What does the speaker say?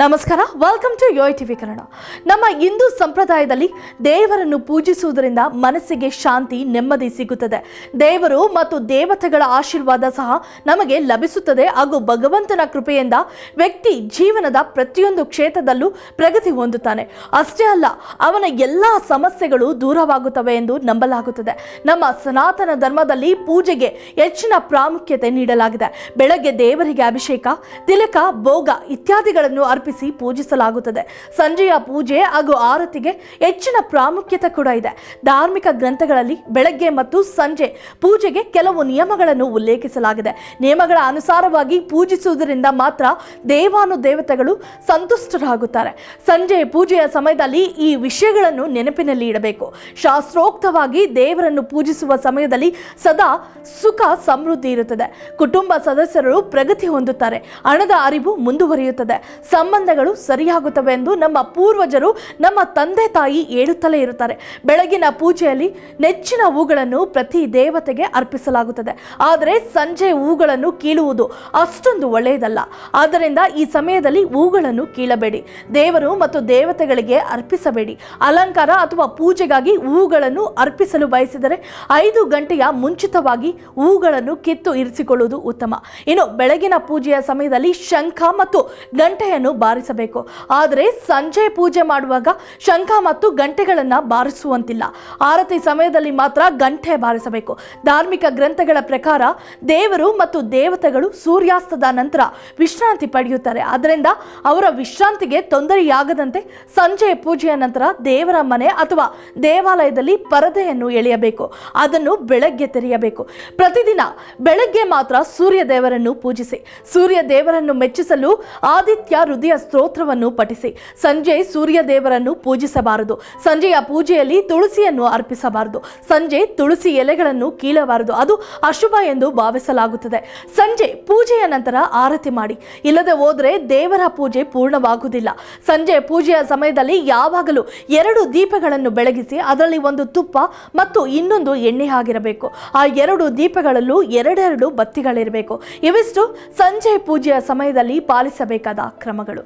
ನಮಸ್ಕಾರ welcome to Yoyo TV Kannada. ನಮ್ಮ ಹಿಂದೂ ಸಂಪ್ರದಾಯದಲ್ಲಿ ದೇವರನ್ನು ಪೂಜಿಸುವುದರಿಂದ ಮನಸ್ಸಿಗೆ ಶಾಂತಿ, ನೆಮ್ಮದಿ ಸಿಗುತ್ತದೆ. ದೇವರು ಮತ್ತು ದೇವತೆಗಳ ಆಶೀರ್ವಾದ ಸಹ ನಮಗೆ ಲಭಿಸುತ್ತದೆ. ಹಾಗೂ ಭಗವಂತನ ಕೃಪೆಯಿಂದ ವ್ಯಕ್ತಿ ಜೀವನದ ಪ್ರತಿಯೊಂದು ಕ್ಷೇತ್ರದಲ್ಲೂ ಪ್ರಗತಿ ಹೊಂದುತ್ತಾನೆ. ಅಷ್ಟೇ ಅಲ್ಲ, ಅವನ ಎಲ್ಲ ಸಮಸ್ಯೆಗಳು ದೂರವಾಗುತ್ತವೆ ಎಂದು ನಂಬಲಾಗುತ್ತದೆ. ನಮ್ಮ ಸನಾತನ ಧರ್ಮದಲ್ಲಿ ಪೂಜೆಗೆ ಹೆಚ್ಚಿನ ಪ್ರಾಮುಖ್ಯತೆ ನೀಡಲಾಗಿದೆ. ಬೆಳಗ್ಗೆ ದೇವರಿಗೆ ಅಭಿಷೇಕ, ತಿಲಕ, ಭೋಗ ಇತ್ಯಾದಿಗಳನ್ನು ಪೂಜಿಸಲಾಗುತ್ತದೆ. ಸಂಜೆಯ ಪೂಜೆ ಹಾಗೂ ಆರತಿಗೆ ಹೆಚ್ಚಿನ ಪ್ರಾಮುಖ್ಯತೆ ಕೂಡ ಇದೆ. ಧಾರ್ಮಿಕ ಗ್ರಂಥಗಳಲ್ಲಿ ಬೆಳಗ್ಗೆ ಮತ್ತು ಸಂಜೆ ಪೂಜೆಗೆ ಕೆಲವು ನಿಯಮಗಳನ್ನು ಉಲ್ಲೇಖಿಸಲಾಗಿದೆ. ನಿಯಮಗಳ ಅನುಸಾರವಾಗಿ ಪೂಜಿಸುವುದರಿಂದ ಮಾತ್ರ ದೇವಾನು ದೇವತೆಗಳು ಸಂತುಷ್ಟರಾಗುತ್ತಾರೆ. ಸಂಜೆ ಪೂಜೆಯ ಸಮಯದಲ್ಲಿ ಈ ವಿಷಯಗಳನ್ನು ನೆನಪಿನಲ್ಲಿ ಇಡಬೇಕು. ಶಾಸ್ತ್ರೋಕ್ತವಾಗಿ ದೇವರನ್ನು ಪೂಜಿಸುವ ಸಮಯದಲ್ಲಿ ಸದಾ ಸುಖ ಸಮೃದ್ಧಿ ಇರುತ್ತದೆ. ಕುಟುಂಬ ಸದಸ್ಯರು ಪ್ರಗತಿ ಹೊಂದುತ್ತಾರೆ. ಹಣದ ಅರಿವು ಮುಂದುವರಿಯುತ್ತದೆ. ಸಂಬಂಧಗಳು ಸರಿಯಾಗುತ್ತವೆ ಎಂದು ನಮ್ಮ ಪೂರ್ವಜರು, ನಮ್ಮ ತಂದೆ ತಾಯಿ ಹೇಳುತ್ತಲೇ ಇರುತ್ತಾರೆ. ಬೆಳಗಿನ ಪೂಜೆಯಲ್ಲಿ ನೆಚ್ಚಿನ ಹೂಗಳನ್ನು ಪ್ರತಿ ದೇವತೆಗೆ ಅರ್ಪಿಸಲಾಗುತ್ತದೆ. ಆದರೆ ಸಂಜೆ ಹೂಗಳನ್ನು ಕೀಳುವುದು ಅಷ್ಟೊಂದು ಒಳ್ಳೆಯದಲ್ಲ. ಆದ್ದರಿಂದ ಈ ಸಮಯದಲ್ಲಿ ಹೂಗಳನ್ನು ಕೀಳಬೇಡಿ. ದೇವರು ಮತ್ತು ದೇವತೆಗಳಿಗೆ ಅರ್ಪಿಸಬೇಡಿ. ಅಲಂಕಾರ ಅಥವಾ ಪೂಜೆಗಾಗಿ ಹೂಗಳನ್ನು ಅರ್ಪಿಸಲು ಬಯಸಿದರೆ ಐದು ಗಂಟೆಯ ಮುಂಚಿತವಾಗಿ ಹೂಗಳನ್ನು ಕಿತ್ತು ಇರಿಸಿಕೊಳ್ಳುವುದು ಉತ್ತಮ. ಇನ್ನು ಬೆಳಗಿನ ಪೂಜೆಯ ಸಮಯದಲ್ಲಿ ಶಂಖ ಮತ್ತು ಗಂಟೆಯನ್ನು ಬಾರಿಸಬೇಕು. ಆದರೆ ಸಂಜೆ ಪೂಜೆ ಮಾಡುವಾಗ ಶಂಖ ಮತ್ತು ಗಂಟೆಗಳನ್ನು ಬಾರಿಸುವಂತಿಲ್ಲ. ಆರತಿ ಸಮಯದಲ್ಲಿ ಮಾತ್ರ ಗಂಟೆ ಬಾರಿಸಬೇಕು. ಧಾರ್ಮಿಕ ಗ್ರಂಥಗಳ ಪ್ರಕಾರ ದೇವರು ಮತ್ತು ದೇವತೆಗಳು ಸೂರ್ಯಾಸ್ತದ ನಂತರ ವಿಶ್ರಾಂತಿ ಪಡೆಯುತ್ತಾರೆ. ಅದರಿಂದ ಅವರ ವಿಶ್ರಾಂತಿಗೆ ತೊಂದರೆಯಾಗದಂತೆ ಸಂಜೆ ಪೂಜೆಯ ನಂತರ ದೇವರ ಮನೆ ಅಥವಾ ದೇವಾಲಯದಲ್ಲಿ ಪರದೆಯನ್ನು ಎಳೆಯಬೇಕು. ಅದನ್ನು ಬೆಳಗ್ಗೆ ತೆರೆಯಬೇಕು. ಪ್ರತಿದಿನ ಬೆಳಗ್ಗೆ ಮಾತ್ರ ಸೂರ್ಯ ದೇವರನ್ನು ಪೂಜಿಸಿ. ಸೂರ್ಯ ದೇವರನ್ನು ಮೆಚ್ಚಿಸಲು ಆದಿತ್ಯ ಹೃದಯ ಸ್ತೋತ್ರವನ್ನು ಪಠಿಸಿ. ಸಂಜೆ ಸೂರ್ಯ ದೇವರನ್ನು ಪೂಜಿಸಬಾರದು. ಸಂಜೆಯ ಪೂಜೆಯಲ್ಲಿ ತುಳಸಿಯನ್ನು ಅರ್ಪಿಸಬಾರದು. ಸಂಜೆ ತುಳಸಿ ಎಲೆಗಳನ್ನು ಕೀಳಬಾರದು. ಅದು ಅಶುಭ ಎಂದು ಭಾವಿಸಲಾಗುತ್ತದೆ. ಸಂಜೆ ಪೂಜೆಯ ನಂತರ ಆರತಿ ಮಾಡಿ. ಇಲ್ಲದೆ ಹೋದರೆ ದೇವರ ಪೂಜೆ ಪೂರ್ಣವಾಗುವುದಿಲ್ಲ. ಸಂಜೆ ಪೂಜೆಯ ಸಮಯದಲ್ಲಿ ಯಾವಾಗಲೂ ಎರಡು ದೀಪಗಳನ್ನು ಬೆಳಗಿಸಿ ಅದರಲ್ಲಿ ಒಂದು ತುಪ್ಪ ಮತ್ತು ಇನ್ನೊಂದು ಎಣ್ಣೆ ಆಗಿರಬೇಕು. ಆ ಎರಡು ದೀಪಗಳಲ್ಲೂ ಎರಡೆರಡು ಬತ್ತಿಗಳಿರಬೇಕು. ಇವಿಷ್ಟು ಸಂಜೆ ಪೂಜೆಯ ಸಮಯದಲ್ಲಿ ಪಾಲಿಸಬೇಕಾದ ಕ್ರಮಗಳು.